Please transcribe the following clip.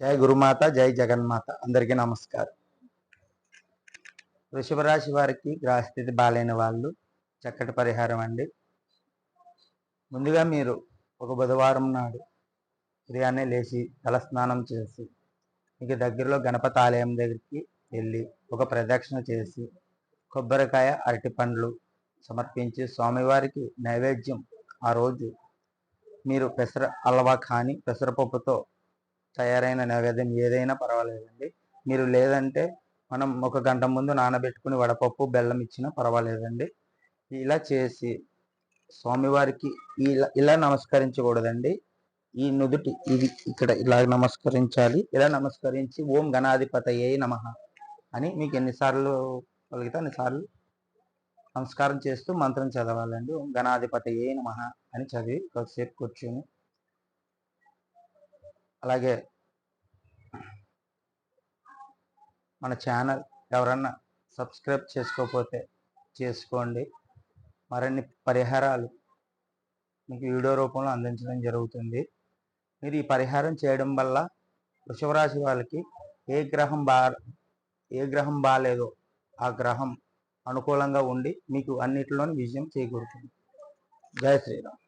జై గురుమాత జై జగన్మాత. అందరికీ నమస్కారం. వృషభ రాశి వారికి గ్రహస్థితి బాలైన వాళ్ళు చక్కటి పరిహారం అండి. ముందుగా మీరు ఒక బుధవారం నాడు ఉదయాన్నే లేచి తలస్నానం చేసి మీకు దగ్గరలో గణపతి ఆలయం దగ్గరికి వెళ్ళి ఒక ప్రదక్షిణ చేసి కొబ్బరికాయ అరటి పండ్లు సమర్పించి స్వామివారికి నైవేద్యం ఆ రోజు మీరు పెసర అల్వా కానీ పెసరపప్పుతో తయారైన నైవేద్యం ఏదైనా పర్వాలేదండి. మీరు లేదంటే మనం ఒక గంట ముందు నానబెట్టుకుని వడపప్పు బెల్లం ఇచ్చినా పర్వాలేదండి. ఇలా చేసి స్వామివారికి ఇలా ఇలా నమస్కరించకూడదండి. ఈ నుదుటి ఇది ఇక్కడ ఇలా నమస్కరించాలి. ఇలా నమస్కరించి ఓం గణాధిపతయే నమ అని మీకు ఎన్నిసార్లు కలిగితే అన్నిసార్లు నమస్కారం చేస్తూ మంత్రం చదవాలండి. ఓం గణాధిపతయే నమ అని చదివి కొద్దిసేపు కూర్చొని అలాగే మన ఛానల్ ఎవరన్నా సబ్స్క్రైబ్ చేసుకోకపోతే చేసుకోండి. మరిన్ని పరిహారాలు మీకు వీడియో రూపంలో అందించడం జరుగుతుంది. మీరు ఈ పరిహారం చేయడం వల్ల వృషభరాశి వాళ్ళకి ఏ గ్రహం బా ఏ గ్రహం బాగాలేదో ఆ గ్రహం అనుకూలంగా ఉండి మీకు అన్నిటిలోని విజయం చేకూరుతుంది. జయ శ్రీరామ్.